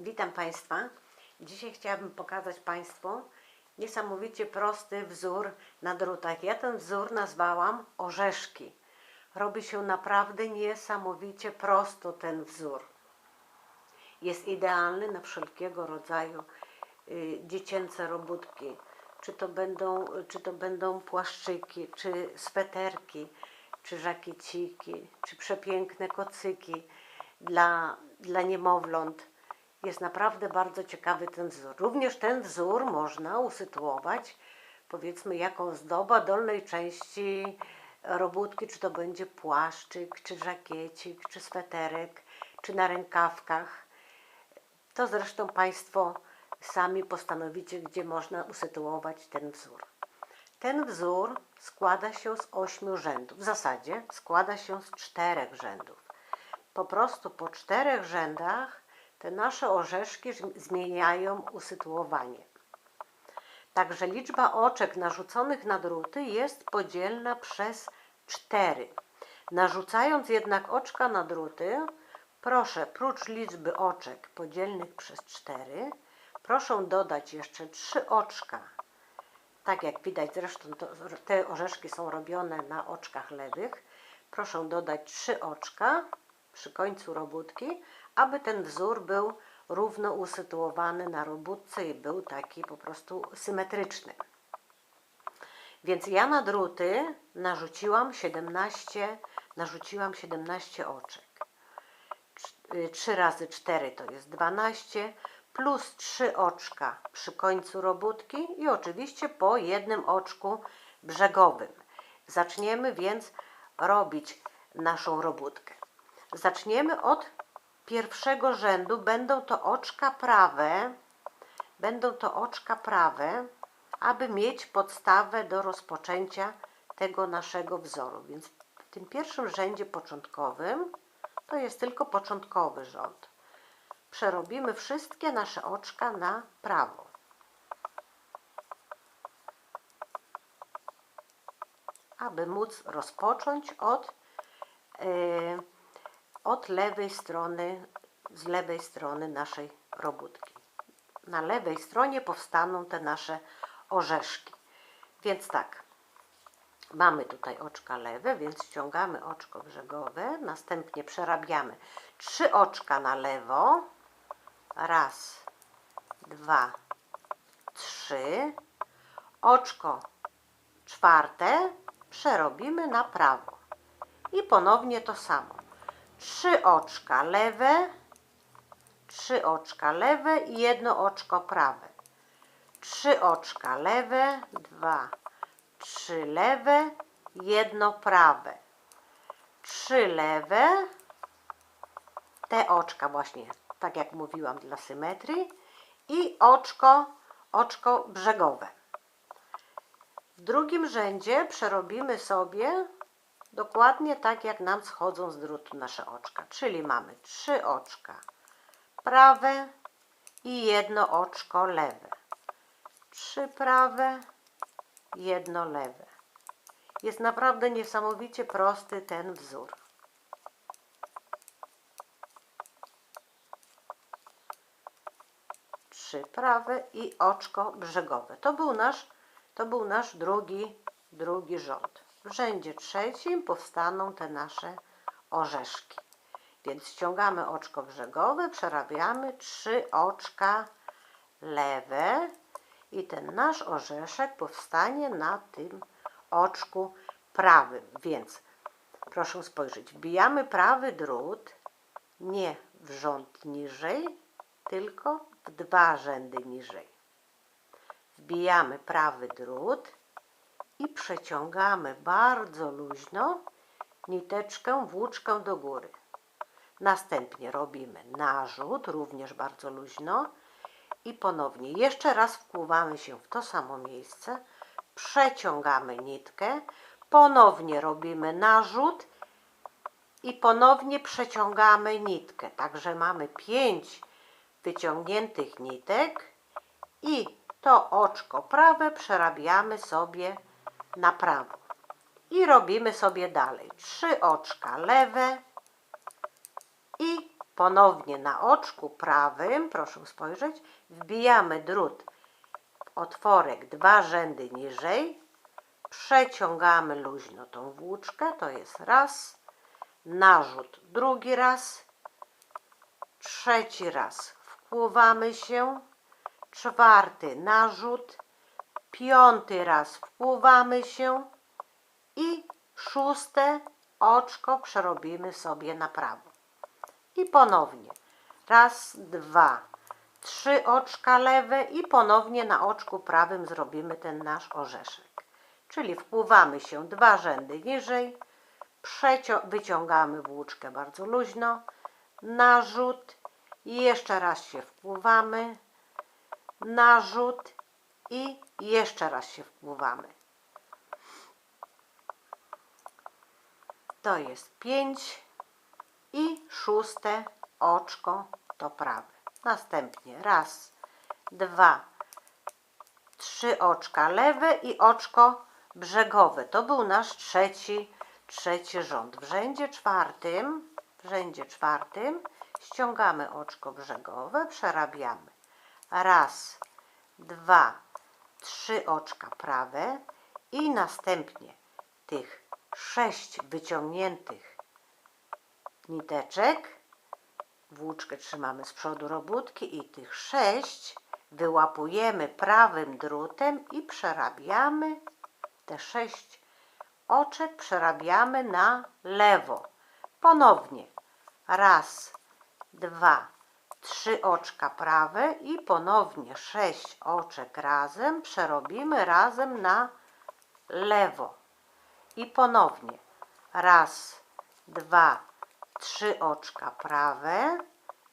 Witam Państwa. Dzisiaj chciałabym pokazać Państwu niesamowicie prosty wzór na drutach. Ja ten wzór nazwałam orzeszki. Robi się naprawdę niesamowicie prosto ten wzór. Jest idealny na wszelkiego rodzaju y, dziecięce robótki. Czy to, będą, czy to będą płaszczyki, czy sweterki, czy żakieciki, czy przepiękne kocyki dla, dla niemowląt. Jest naprawdę bardzo ciekawy ten wzór. Również ten wzór można usytuować, powiedzmy, jako ozdoba dolnej części robótki, czy to będzie płaszczyk, czy żakiecik, czy sweterek, czy na rękawkach. To zresztą Państwo sami postanowicie, gdzie można usytuować ten wzór. Ten wzór składa się z ośmiu rzędów. W zasadzie składa się z czterech rzędów. Po prostu po czterech rzędach te nasze orzeszki zmieniają usytuowanie. Także liczba oczek narzuconych na druty jest podzielna przez cztery. Narzucając jednak oczka na druty, proszę prócz liczby oczek podzielnych przez cztery, proszę dodać jeszcze trzy oczka tak jak widać zresztą to, te orzeszki są robione na oczkach lewych. Proszę dodać trzy oczka przy końcu robótki, aby ten wzór był równo usytuowany na robótce i był taki po prostu symetryczny. Więc ja na druty narzuciłam 17, narzuciłam 17 oczek. 3 razy 4 to jest 12, plus 3 oczka przy końcu robótki i oczywiście po jednym oczku brzegowym. Zaczniemy więc robić naszą robótkę. Zaczniemy od pierwszego rzędu. Będą to oczka prawe, będą to oczka prawe, aby mieć podstawę do rozpoczęcia tego naszego wzoru. Więc w tym pierwszym rzędzie początkowym to jest tylko początkowy rząd. Przerobimy wszystkie nasze oczka na prawo. Aby móc rozpocząć od, yy, od lewej strony, z lewej strony naszej robótki. Na lewej stronie powstaną te nasze orzeszki. Więc tak, Mamy tutaj oczka lewe, więc ściągamy oczko brzegowe, następnie przerabiamy trzy oczka na lewo. Raz, dwa, trzy. Oczko czwarte przerobimy na prawo. I ponownie to samo. Trzy oczka lewe, trzy oczka lewe i jedno oczko prawe. Trzy oczka lewe, dwa, trzy lewe, jedno prawe. Trzy lewe, te oczka właśnie, tak jak mówiłam, dla symetrii i oczko, oczko brzegowe. W drugim rzędzie przerobimy sobie dokładnie tak, jak nam schodzą z drutu nasze oczka. Czyli mamy trzy oczka prawe i jedno oczko lewe. Trzy prawe, jedno lewe. Jest naprawdę niesamowicie prosty ten wzór. Trzy prawe i oczko brzegowe. To był nasz, to był nasz drugi, drugi rząd. W rzędzie trzecim powstaną te nasze orzeszki. Więc ściągamy oczko brzegowe, przerabiamy trzy oczka lewe i ten nasz orzeszek powstanie na tym oczku prawym. Więc proszę spojrzeć, wbijamy prawy drut nie w rząd niżej, tylko w dwa rzędy niżej. Wbijamy prawy drut i przeciągamy bardzo luźno niteczkę, włóczkę do góry. Następnie robimy narzut, również bardzo luźno. I ponownie jeszcze raz wpływamy się w to samo miejsce, przeciągamy nitkę, ponownie robimy narzut i ponownie przeciągamy nitkę. Także mamy pięć wyciągniętych nitek i to oczko prawe przerabiamy sobie na prawo. I robimy sobie dalej trzy oczka lewe i ponownie na oczku prawym, proszę spojrzeć, wbijamy drut w otworek dwa rzędy niżej, przeciągamy luźno tą włóczkę, to jest raz, narzut drugi raz, trzeci raz wpływamy się, czwarty narzut, piąty raz wpływamy się i szóste oczko przerobimy sobie na prawo. I ponownie raz, dwa, trzy oczka lewe i ponownie na oczku prawym zrobimy ten nasz orzeszek. Czyli wpływamy się dwa rzędy niżej, wyciągamy włóczkę bardzo luźno, narzut, jeszcze raz się wpływamy, narzut i jeszcze raz się wpływamy. To jest pięć i szóste oczko to prawe. Następnie raz, dwa, trzy oczka lewe i oczko brzegowe. To był nasz trzeci, trzeci rząd. W rzędzie czwartym, w rzędzie czwartym ściągamy oczko brzegowe, przerabiamy. Raz, dwa, trzy oczka prawe i następnie tych sześć wyciągniętych niteczek, włóczkę trzymamy z przodu robótki i tych sześć wyłapujemy prawym drutem i przerabiamy te sześć oczek przerabiamy na lewo. Ponownie raz, dwa, trzy oczka prawe i ponownie sześć oczek razem przerobimy razem na lewo. I ponownie raz, dwa, trzy oczka prawe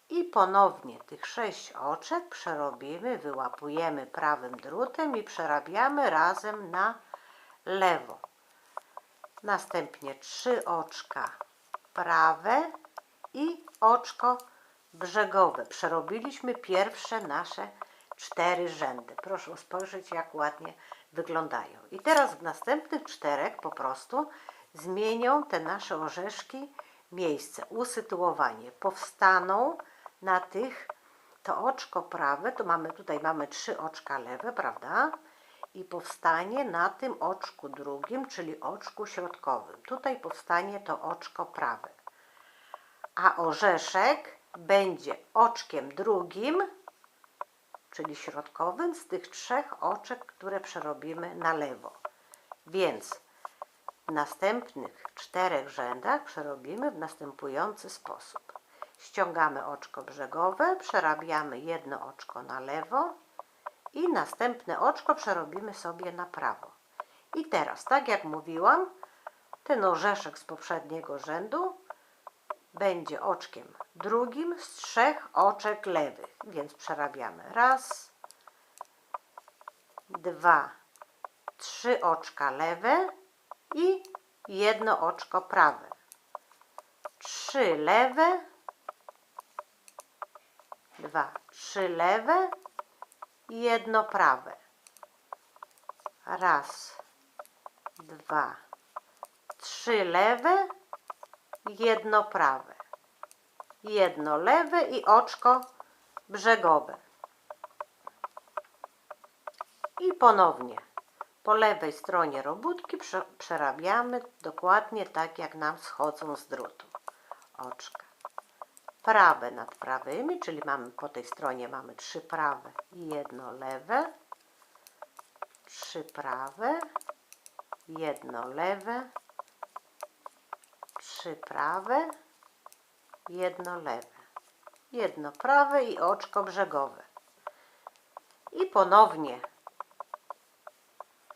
i ponownie tych sześć oczek przerobimy, wyłapujemy prawym drutem i przerabiamy razem na lewo. Następnie trzy oczka prawe i oczko brzegowe. Przerobiliśmy pierwsze nasze cztery rzędy. Proszę spojrzeć, jak ładnie wyglądają. I teraz w następnych czterech po prostu zmienią te nasze orzeszki miejsce, usytuowanie. Powstaną na tych, to oczko prawe, to mamy tutaj mamy trzy oczka lewe, prawda? I powstanie na tym oczku drugim, czyli oczku środkowym. Tutaj powstanie to oczko prawe. A orzeszek będzie oczkiem drugim, czyli środkowym, z tych trzech oczek, które przerobimy na lewo. Więc w następnych czterech rzędach przerobimy w następujący sposób. Ściągamy oczko brzegowe, przerabiamy jedno oczko na lewo i następne oczko przerobimy sobie na prawo. I teraz, tak jak mówiłam, ten orzeszek z poprzedniego rzędu będzie oczkiem drugim z trzech oczek lewych. Więc przerabiamy raz, dwa, trzy oczka lewe i jedno oczko prawe. Trzy lewe, dwa, trzy lewe i jedno prawe. Raz, dwa, trzy lewe, jedno prawe. Jedno lewe i oczko brzegowe. I ponownie po lewej stronie robótki prze- przerabiamy dokładnie tak, jak nam schodzą z drutu. Oczka. Prawe nad prawymi, czyli mamy po tej stronie mamy trzy prawe i jedno lewe. Trzy prawe, jedno lewe, trzy prawe, jedno lewe, jedno prawe i oczko brzegowe. I ponownie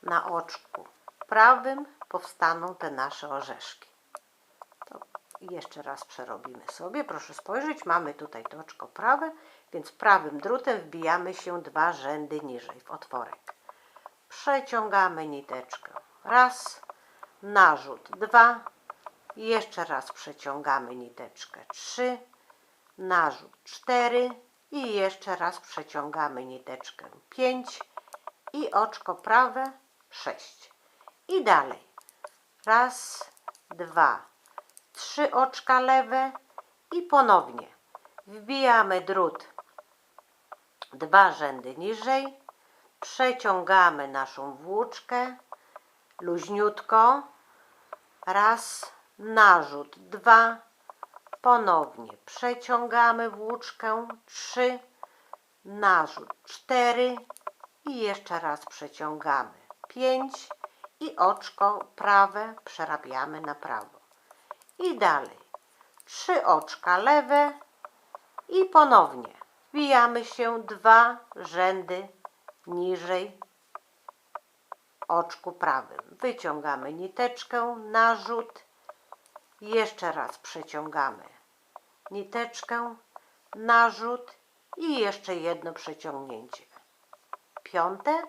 na oczku prawym powstaną te nasze orzeszki. To jeszcze raz przerobimy sobie. Proszę spojrzeć, mamy tutaj to oczko prawe, więc prawym drutem wbijamy się dwa rzędy niżej w otworek. Przeciągamy niteczkę. Raz, narzut dwa, jeszcze raz przeciągamy niteczkę. Trzy, narzut cztery i jeszcze raz przeciągamy niteczkę. Pięć i oczko prawe sześć. I dalej. Raz, dwa, trzy oczka lewe i ponownie wbijamy drut dwa rzędy niżej, przeciągamy naszą włóczkę luźniutko, raz, narzut, dwa, ponownie przeciągamy włóczkę, trzy, narzut, cztery. I jeszcze raz przeciągamy, pięć. I oczko prawe przerabiamy na prawo. I dalej, trzy oczka lewe. I ponownie wbijamy się dwa rzędy niżej oczku prawym. Wyciągamy niteczkę, narzut, jeszcze raz przeciągamy niteczkę, narzut i jeszcze jedno przeciągnięcie. Piąte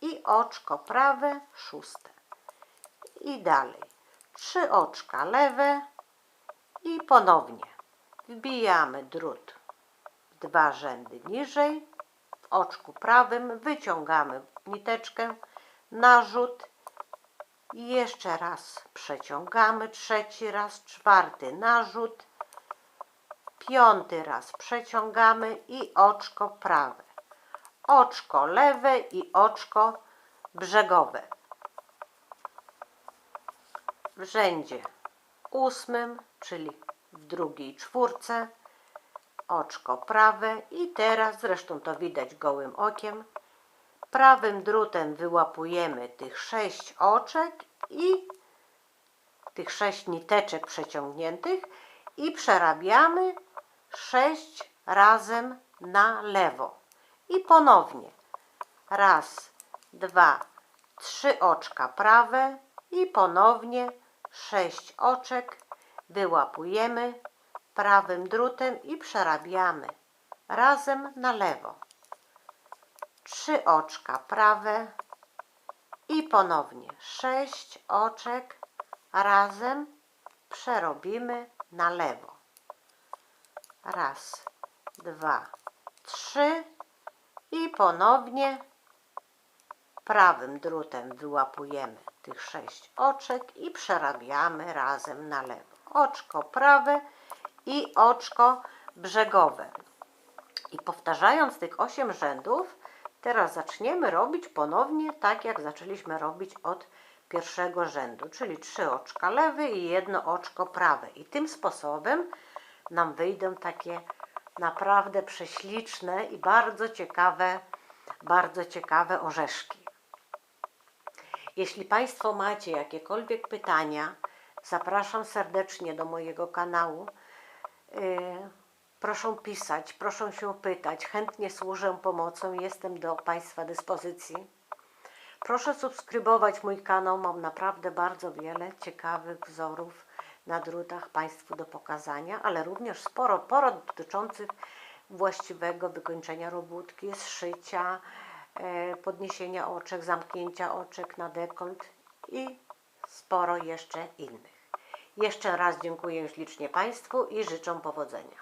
i oczko prawe, szóste. I dalej. Trzy oczka lewe i ponownie wbijamy drut dwa rzędy niżej, w oczku prawym wyciągamy niteczkę, narzut, jeszcze raz przeciągamy, trzeci raz, czwarty narzut, piąty raz przeciągamy i oczko prawe, oczko lewe i oczko brzegowe. W rzędzie ósmym, czyli w drugiej czwórce, oczko prawe i teraz, zresztą to widać gołym okiem, prawym drutem wyłapujemy tych sześć oczek i tych sześć niteczek przeciągniętych i przerabiamy sześć razem na lewo. I ponownie raz, dwa, trzy oczka prawe i ponownie sześć oczek wyłapujemy prawym drutem i przerabiamy razem na lewo. Trzy oczka prawe i ponownie sześć oczek razem przerobimy na lewo. Raz, dwa, trzy i ponownie prawym drutem wyłapujemy tych sześć oczek i przerabiamy razem na lewo. Oczko prawe i oczko brzegowe. I powtarzając tych osiem rzędów, teraz zaczniemy robić ponownie tak, jak zaczęliśmy robić od pierwszego rzędu, czyli trzy oczka lewe i jedno oczko prawe. I tym sposobem nam wyjdą takie naprawdę prześliczne i bardzo ciekawe, bardzo ciekawe orzeszki. Jeśli Państwo macie jakiekolwiek pytania, zapraszam serdecznie do mojego kanału. Proszę pisać, proszę się pytać. Chętnie służę pomocą, jestem do Państwa dyspozycji. Proszę subskrybować mój kanał, mam naprawdę bardzo wiele ciekawych wzorów na drutach Państwu do pokazania, ale również sporo porad dotyczących właściwego wykończenia robótki, zszycia, e, podniesienia oczek, zamknięcia oczek na dekolt i sporo jeszcze innych. Jeszcze raz dziękuję ślicznie Państwu i życzę powodzenia.